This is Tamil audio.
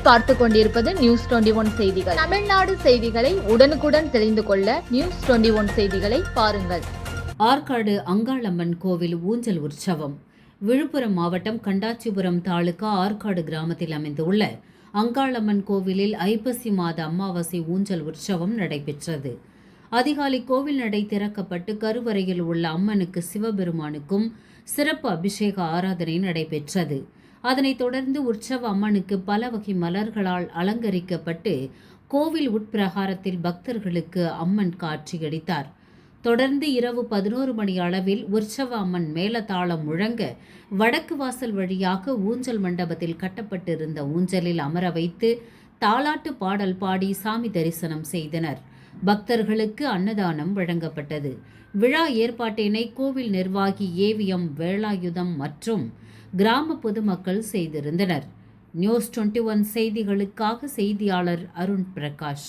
பார்த்து கொண்டிருப்பது நியூஸ் டுவெண்டி ஒன் செய்திகள். தமிழ்நாடு செய்திகளை உடனுக்குடன் தெரிந்து கொள்ள நியூஸ் டுவெண்டி ஒன் செய்திகளை பாருங்கள். ஆற்காடு அங்காளம்மன் கோவில் ஊஞ்சல் உற்சவம். விழுப்புரம் மாவட்டம் கண்டாச்சிபுரம் தாலுகா ஆற்காடு கிராமத்தில் அமைந்துள்ள அங்காளம்மன் கோவிலில் ஐப்பசி மாத அமாவாசை ஊஞ்சல் உற்சவம் நடைபெற்றது. அதிகாலை கோவில் நடை திறக்கப்பட்டு கருவறையில் உள்ள அம்மனுக்கு சிவபெருமானுக்கும் சிறப்பு அபிஷேக ஆராதனை நடைபெற்றது. அதனைத் தொடர்ந்து உற்சவ அம்மனுக்கு பல வகை மலர்களால் அலங்கரிக்கப்பட்டு கோவில் உட்பிரகாரத்தில் பக்தர்களுக்கு அம்மன் காட்சியளித்தார். தொடர்ந்து இரவு பதினோரு மணி அளவில் உற்சவ அம்மன் மேலதாளம் முழங்க வடக்கு வாசல் வழியாக ஊஞ்சல் மண்டபத்தில் கட்டப்பட்டிருந்த ஊஞ்சலில் அமர வைத்து தாலாட்டு பாடல் பாடி சாமி தரிசனம் செய்தனர். பக்தர்களுக்கு அன்னதானம் வழங்கப்பட்டது. விழா ஏற்பாட்டினை கோவில் நிர்வாகி ஏவிஎம் வேலாயுதம் மற்றும் கிராம பொதுமக்கள் செய்திருந்தனர். நியூஸ் டுவெண்ட்டி ஒன் செய்திகளுக்காக செய்தியாளர் அருண் பிரகாஷ்.